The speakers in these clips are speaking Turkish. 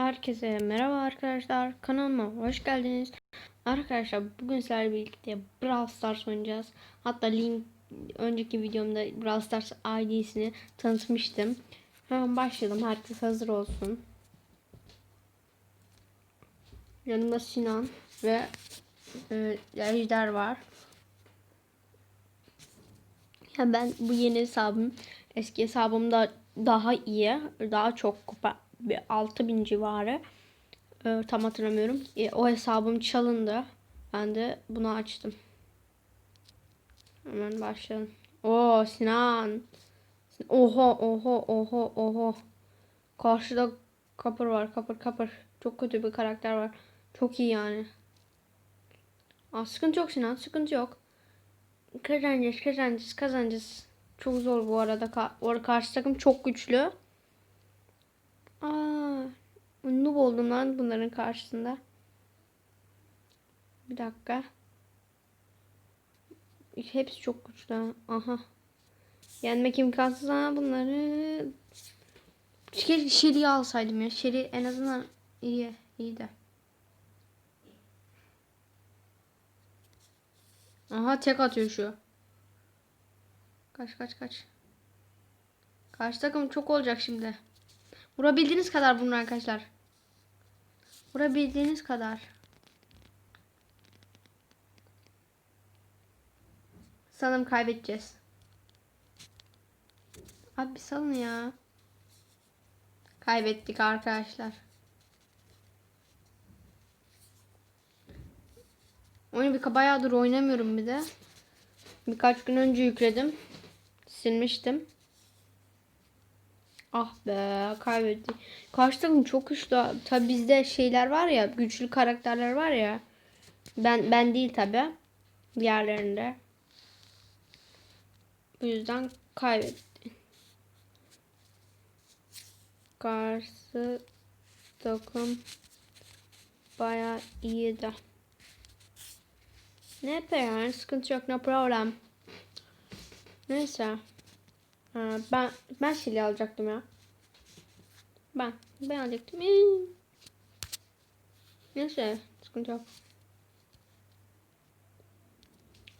Herkese merhaba arkadaşlar. Kanalıma hoş geldiniz. Arkadaşlar bugün sizlerle birlikte Brawl Stars oynayacağız. Hatta link önceki videomda Brawl Stars ID'sini tanıtmıştım. Hemen başlayalım. Herkes hazır olsun. Yanımda Sinan ve e, Ejder var. Ya ben bu yeni hesabım eski hesabımda daha iyi, daha çok kupa 6000 civarı. Ee, tam hatırlamıyorum. E, o hesabım çalındı. Ben de bunu açtım. Hemen başlayalım. Oo Sinan. Oho oho oho oho. Karşıda kapır var. Kapır kapır. Çok kötü bir karakter var. Çok iyi yani. Aa, sıkıntı yok Sinan. Sıkıntı yok. Kazanacağız kazanacağız kazanacağız. Çok zor bu arada. Ka karşı takım çok güçlü. Aa, noob oldum lan bunların karşısında. Bir dakika. Hepsi çok güçlü. Aha. Yenmek imkansız ha bunları. Keşke Shelly'i alsaydım ya. Shelly en azından iyi. iyi de. Aha tek atıyor şu. Kaç kaç kaç. Karşı takım çok olacak şimdi. Vurabildiğiniz kadar vurun arkadaşlar. Vurabildiğiniz kadar. Sanırım kaybedeceğiz. Abi salın ya. Kaybettik arkadaşlar. Oyunu bir bayağıdır oynamıyorum bir de. Birkaç gün önce yükledim. Silmiştim. Ah be kaybettik. Karşı takım çok güçlü. Tabi bizde şeyler var ya güçlü karakterler var ya. Ben ben değil tabi. Diğerlerinde. Bu yüzden kaybetti. Karşı takım baya iyiydi. Ne yani sıkıntı yok no problem. Neyse. Ha, ben ben Şili alacaktım ya. Ben ben alacaktım. Ee. Neyse sıkıntı yok.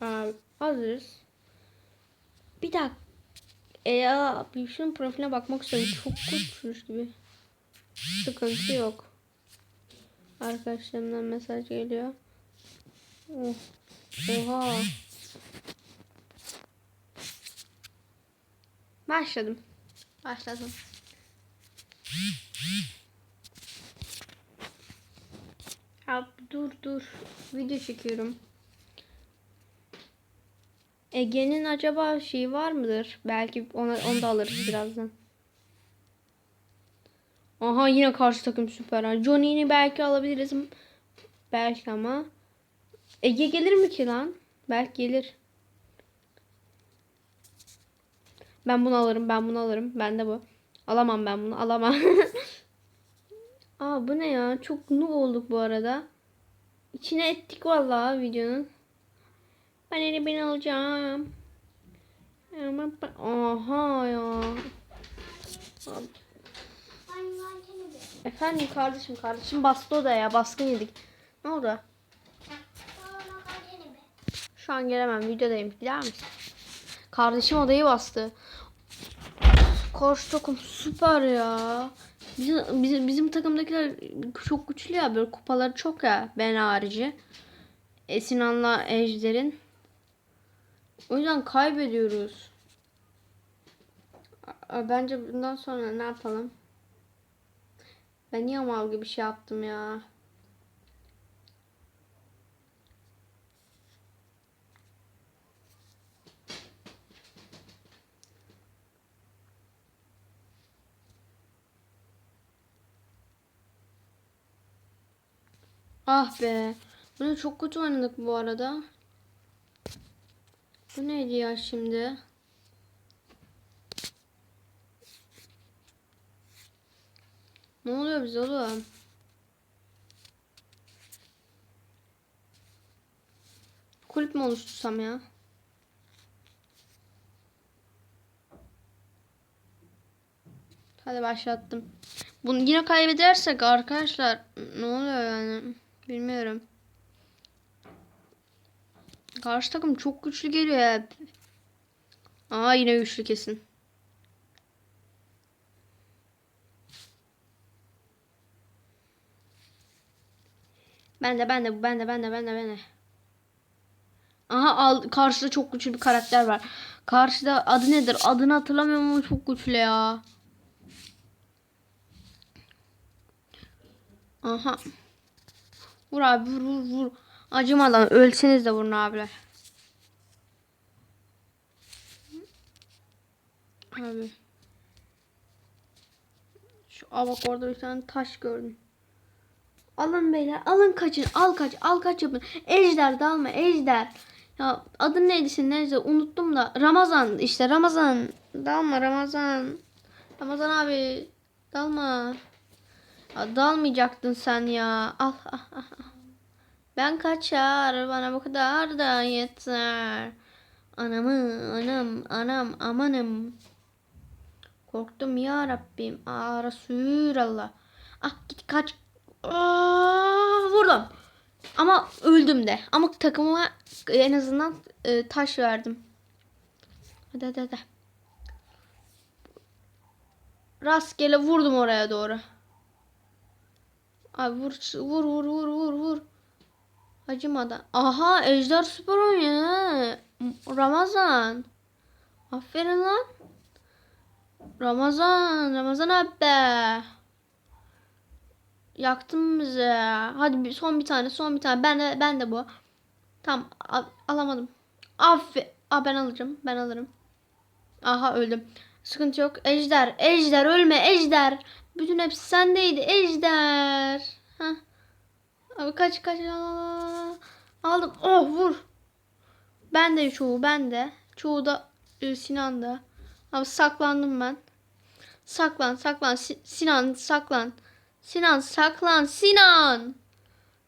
Aa, hazırız. Bir dakika. E bir şunun profiline bakmak istiyorum. Çok güçlüymüş gibi. Sıkıntı yok. Arkadaşlarımdan mesaj geliyor. Oh. Oha. Başladım. Başladım. Ya dur dur. Video çekiyorum. Ege'nin acaba şey var mıdır? Belki ona, onu da alırız birazdan. Aha yine karşı takım süper. Johnny'ni belki alabiliriz. Belki ama. Ege gelir mi ki lan? Belki gelir. Ben bunu alırım. Ben bunu alırım. Ben de bu. Alamam ben bunu. Alamam. Aa bu ne ya? Çok noob olduk bu arada. İçine ettik vallahi videonun. Ben eli ben alacağım. Aha ya. Efendim kardeşim kardeşim bastı o da ya baskın yedik. Ne oldu? Şu an gelemem videodayım. Gider misin? Kardeşim odayı bastı. Karşı takım süper ya. Bizim, bizim, bizim takımdakiler çok güçlü ya. Böyle kupaları çok ya. Ben harici. E, Sinan'la Ejder'in. O yüzden kaybediyoruz. Bence bundan sonra ne yapalım? Ben niye mal gibi şey yaptım ya? Ah be. Bunu çok kötü oynadık bu arada. Bu neydi ya şimdi? Ne oluyor bize oğlum? Kulüp mü oluştursam ya? Hadi başlattım. Bunu yine kaybedersek arkadaşlar ne oluyor yani bilmiyorum. Karşı takım çok güçlü geliyor hep. Aa yine güçlü kesin. Ben de ben de ben de ben de ben de ben de. Aha al, karşıda çok güçlü bir karakter var. Karşıda adı nedir? Adını hatırlamıyorum ama çok güçlü ya. Aha. Vur abi vur vur vur. Acımadan ölseniz de vurun abiler. Abi. Şu aa bak orada bir tane taş gördüm. Alın beyler alın kaçın al kaç al kaç yapın. Ejder dalma ejder. Ya adın neydi senin neyse unuttum da. Ramazan işte Ramazan. Dalma Ramazan. Ramazan abi dalma. Ya, dalmayacaktın sen ya. Al. Ben kaçar bana bu kadar da yeter. Anamı anam anam amanım. Korktum ya Rabbim. Aa Resulallah. Ah git kaç. Aa, vurdum. Ama öldüm de. Ama takımıma en azından e, taş verdim. Hadi hadi hadi. Rastgele vurdum oraya doğru. Abi vur vur vur vur vur vur. Acımadan. Aha Ejder süper oynuyor. Ramazan. Aferin lan. Ramazan. Ramazan abi. Yaktın bizi. Hadi bir, son bir tane son bir tane. Ben de, ben de bu. Al- alamadım. Affe. Aa, ben alacağım. Ben alırım. Aha öldüm. Sıkıntı yok. Ejder. Ejder ölme Ejder. Bütün hepsi sendeydi. Ejder. Heh. Abi kaç kaç. Aldım. Oh vur. Ben de çoğu ben de. Çoğu da e, Sinan da. Abi saklandım ben. Saklan saklan. Si- Sinan saklan. Sinan saklan. Sinan.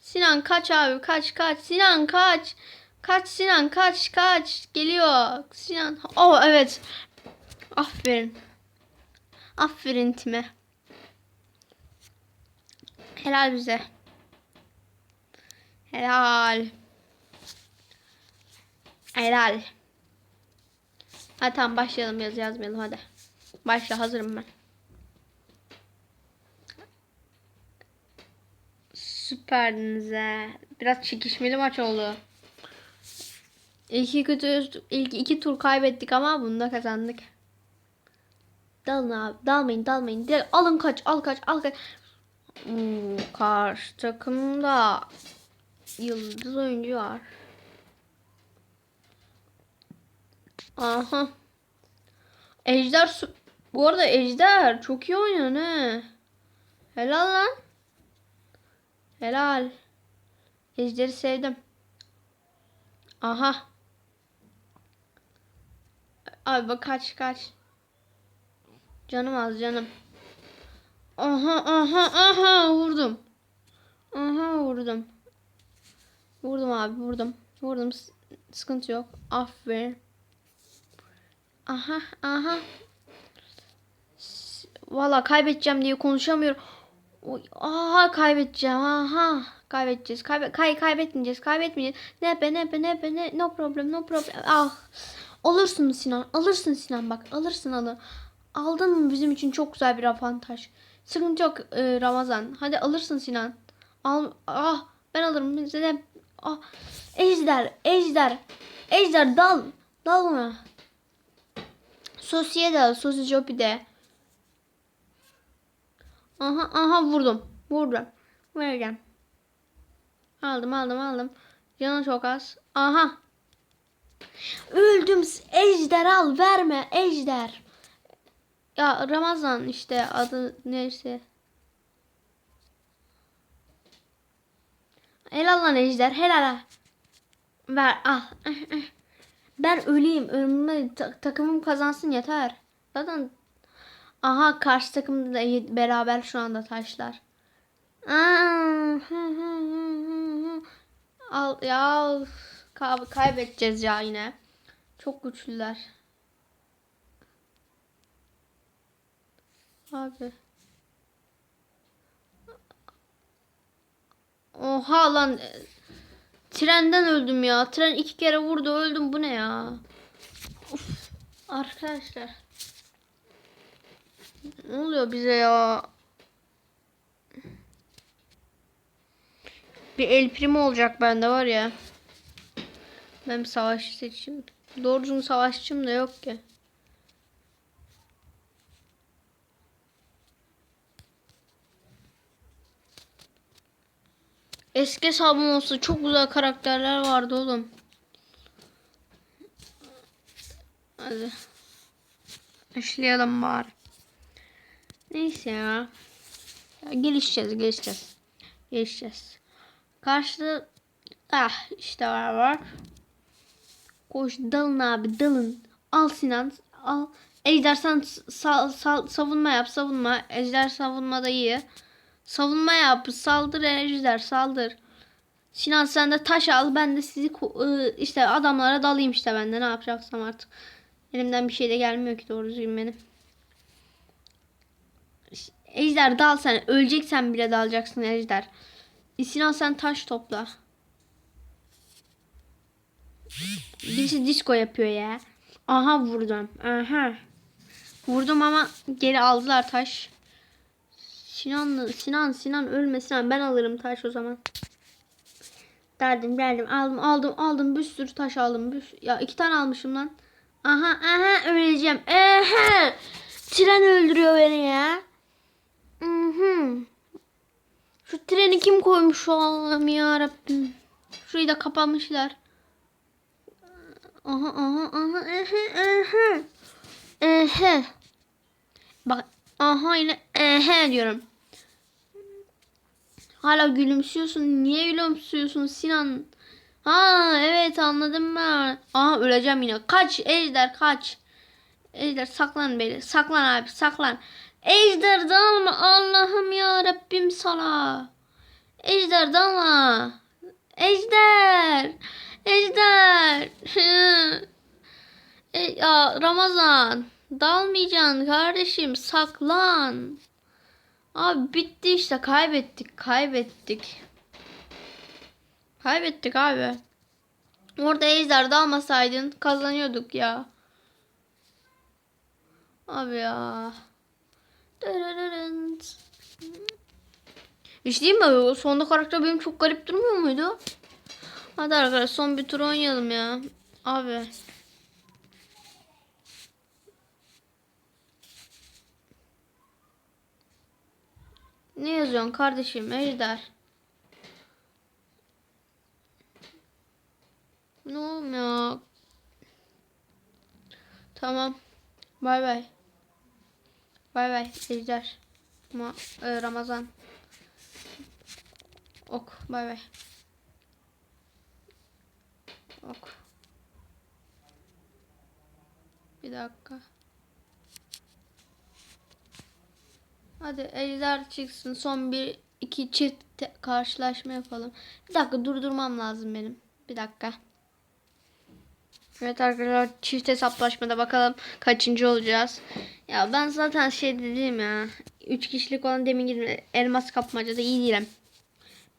Sinan kaç abi kaç kaç. Sinan kaç. Kaç Sinan kaç kaç. Geliyor. Sinan. Oh evet. Aferin. Aferin time. Helal bize. Helal. Helal. Hadi tamam başlayalım yaz yazmayalım hadi. Başla hazırım ben. Süperdiniz he. Biraz çekişmeli maç oldu. İki kötü ilk iki tur kaybettik ama bunda kazandık. Dalın abi. Dalmayın dalmayın. Direkt alın kaç al kaç al kaç. Oo, karşı takımda yıldız oyuncu var. Aha. Ejder bu arada Ejder çok iyi oynuyor ne? Helal lan. Helal. Ejder'i sevdim. Aha. Abi bak kaç kaç. Canım az canım. Aha aha aha vurdum. Aha vurdum. Vurdum abi vurdum. Vurdum. Sıkıntı yok. Aferin. Aha aha. Valla kaybedeceğim diye konuşamıyorum. Oy, aha kaybedeceğim. Aha kaybedeceğiz. Kaybe kay kaybetmeyeceğiz. Kaybetmeyeceğiz. Ne be ne be ne be ne no problem no problem. Ah. Alırsın Sinan. Alırsın Sinan bak. Alırsın alı. Aldın mı bizim için çok güzel bir avantaj. Sıkıntı yok e, Ramazan. Hadi alırsın Sinan. Al ah ben alırım. Bize de ah Ejder, Ejder. Ejder dal. Dalma. Sosiye de Sosijopi de. Aha aha vurdum. Vurdum. Vereceğim. Aldım aldım aldım. Canı çok az. Aha. Öldüm. Ejder al verme. Ejder. Ya Ramazan işte adı neyse. Helal lan Ejder. Helal. Ver al. Ben öleyim. Ta- takımım kazansın yeter. Zaten aha karşı takımda da beraber şu anda taşlar. Al ya kay- kaybedeceğiz ya yine. Çok güçlüler. Abi. Oha lan. Trenden öldüm ya. Tren iki kere vurdu öldüm. Bu ne ya? Of. Arkadaşlar. Ne oluyor bize ya? Bir el primi olacak bende var ya. Ben bir savaşçı seçeyim. Doğru savaşçım da yok ki. Eski hesabım olsa çok güzel karakterler vardı oğlum. Hadi. Başlayalım bari. Neyse ya. ya gelişeceğiz, gelişeceğiz. Gelişeceğiz. Karşıda ah işte var var. Koş dalın abi dalın. Al Sinan al. Ejder sen sal, sal, savunma yap savunma. Ejder savunmada iyi. Savunma yap. Saldır Ejder saldır. Sinan sen de taş al. Ben de sizi ıı, işte adamlara dalayım işte ben de ne yapacaksam artık. Elimden bir şey de gelmiyor ki doğru düzgün benim. Ejder dal sen. Öleceksen bile dalacaksın Ejder. E, Sinan sen taş topla. Birisi disco yapıyor ya. Aha vurdum. Aha. Vurdum ama geri aldılar taş. Sinan, Sinan, Sinan ölme Sinan. Ben alırım taş o zaman. Derdim derdim aldım aldım aldım bir sürü taş aldım. Bir Ya iki tane almışım lan. Aha aha öleceğim. Aha. Tren öldürüyor beni ya. Mhm. Şu treni kim koymuş Allah'ım ya Rabbim. Şurayı da kapamışlar. Aha aha aha aha aha. Ehe. Bak aha yine ehe diyorum. Hala gülümsüyorsun. Niye gülümsüyorsun Sinan? Ha evet anladım ben. Aha öleceğim yine. Kaç Ejder kaç. Ejder saklan beni. Saklan abi saklan. Ejder dalma Allah'ım ya Rabbim sana. Ejder dalma. Ejder. Ejder. e, ya Ramazan. Dalmayacaksın kardeşim saklan. Abi bitti işte kaybettik kaybettik. Kaybettik abi. Orada ejder dalmasaydın kazanıyorduk ya. Abi ya. İşte değil mi? Sonda karakter benim çok garip durmuyor muydu? Hadi arkadaşlar son bir tur oynayalım ya. Abi. Ne yazıyorsun kardeşim Ejder? Ne olmuyor? Tamam. Bay bay. Bay bay Ejder. Ma e, Ramazan. Ok. Bay bay. Ok. Bir dakika. Hadi ejder çıksın. Son bir iki çift karşılaşma yapalım. Bir dakika durdurmam lazım benim. Bir dakika. Evet arkadaşlar çift hesaplaşmada bakalım kaçıncı olacağız. Ya ben zaten şey dedim ya. 3 kişilik olan demin gibi elmas kapmacada iyi değilim.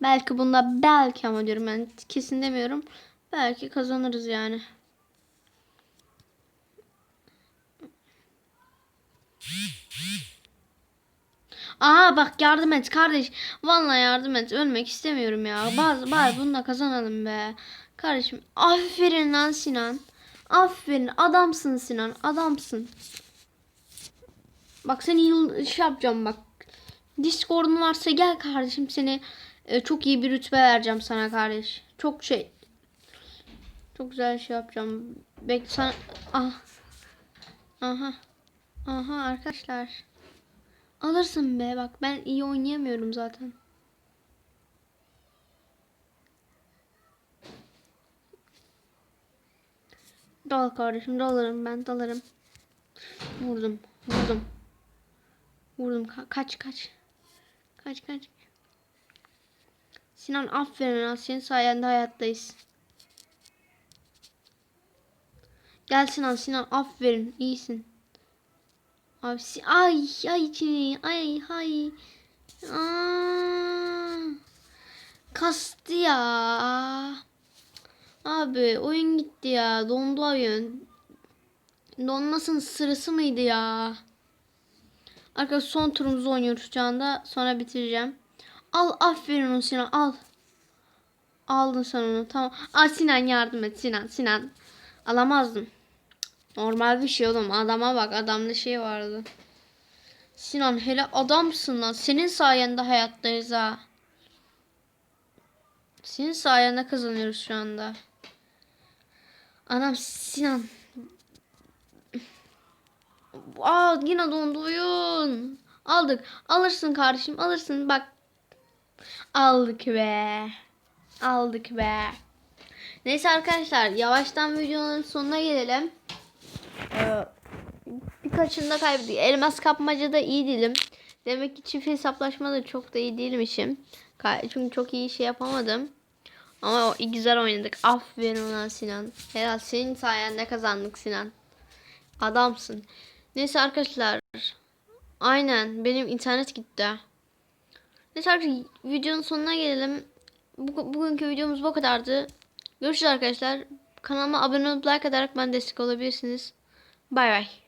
Belki bunda belki ama diyorum ben kesin demiyorum. Belki kazanırız yani. Aa bak yardım et kardeş. Vallahi yardım et. Ölmek istemiyorum ya. Bazı bari bununla kazanalım be. Kardeşim aferin lan Sinan. Aferin adamsın Sinan. Adamsın. Bak seni yıl şey yapacağım bak. Discord'un varsa gel kardeşim seni e, çok iyi bir rütbe vereceğim sana kardeş. Çok şey çok güzel şey yapacağım. Bek sana ah. Aha. Aha arkadaşlar. Alırsın be bak ben iyi oynayamıyorum zaten. Dal kardeşim dalarım ben dalarım. Vurdum vurdum. Vurdum Ka- kaç kaç. Kaç kaç. Sinan aferin lan senin sayende hayattayız. Gel Sinan Sinan aferin iyisin. Abi si- ay ay ay hay. Aa. Kastı ya. Abi oyun gitti ya. Dondu oyun. Donmasının sırası mıydı ya? Arkadaşlar son turumuzu oynuyoruz şu anda. Sonra bitireceğim. Al aferin onu Sinan al. Aldın sen onu tamam. Aa Sinan yardım et Sinan Sinan. Alamazdın. Normal bir şey oğlum. Adama bak adamda şey vardı. Sinan hele adamsın lan. Senin sayende hayattayız ha. Senin sayende kazanıyoruz şu anda. Anam Sinan. Aa yine dondu oyun. Aldık. Alırsın kardeşim alırsın bak. Aldık be. Aldık be. Neyse arkadaşlar yavaştan videonun sonuna gelelim. Ee, birkaçını da kaybettik. Elmas kapmacada iyi değilim. Demek ki çift hesaplaşma da çok da iyi değilmişim. Çünkü çok iyi şey yapamadım. Ama o güzel oynadık. Aferin ona Sinan. Helal senin sayende kazandık Sinan. Adamsın. Neyse arkadaşlar. Aynen benim internet gitti. Neyse arkadaşlar videonun sonuna gelelim. Bu, bugünkü videomuz bu kadardı. Görüşürüz arkadaşlar. Kanalıma abone olup like atarak bana destek olabilirsiniz. Bay bay.